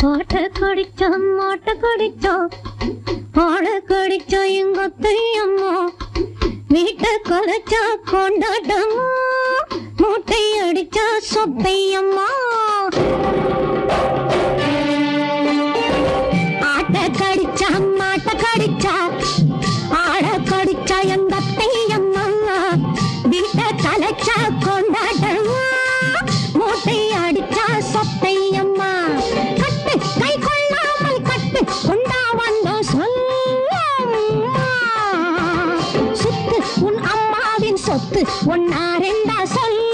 தோட்ட கடிச்சோம் மாட்ட கடிச்சோம் ஆள கடிச்சோம் எங்க அத்தையம்மா வீட்டை கொலைச்சா கொண்டாட்டம்மா மூட்டை அடிச்சா சொத்தையம்மா ஆட்ட கடிச்சா. 大声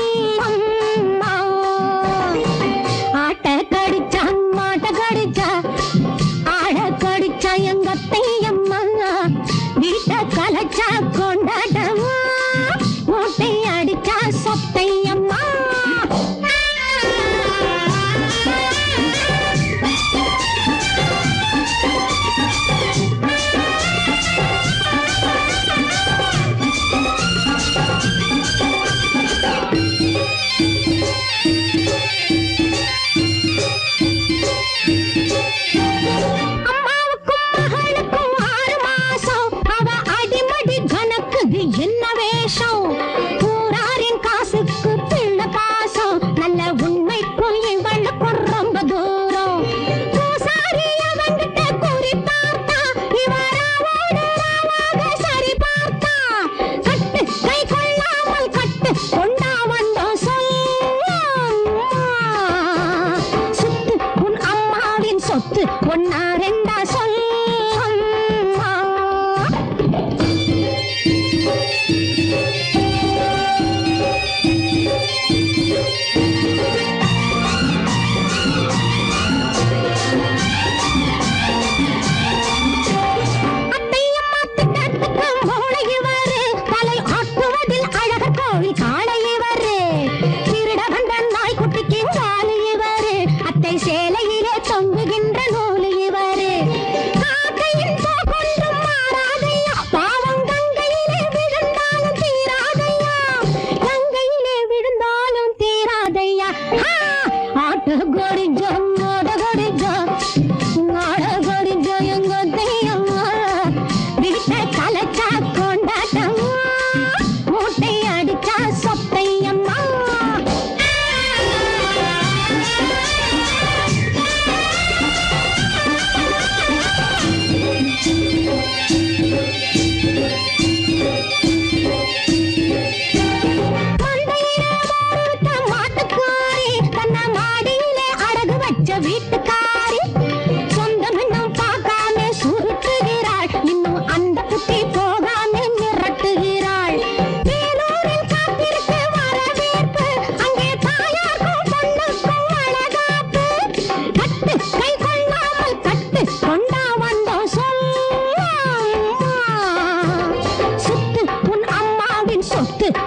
గోడి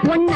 one.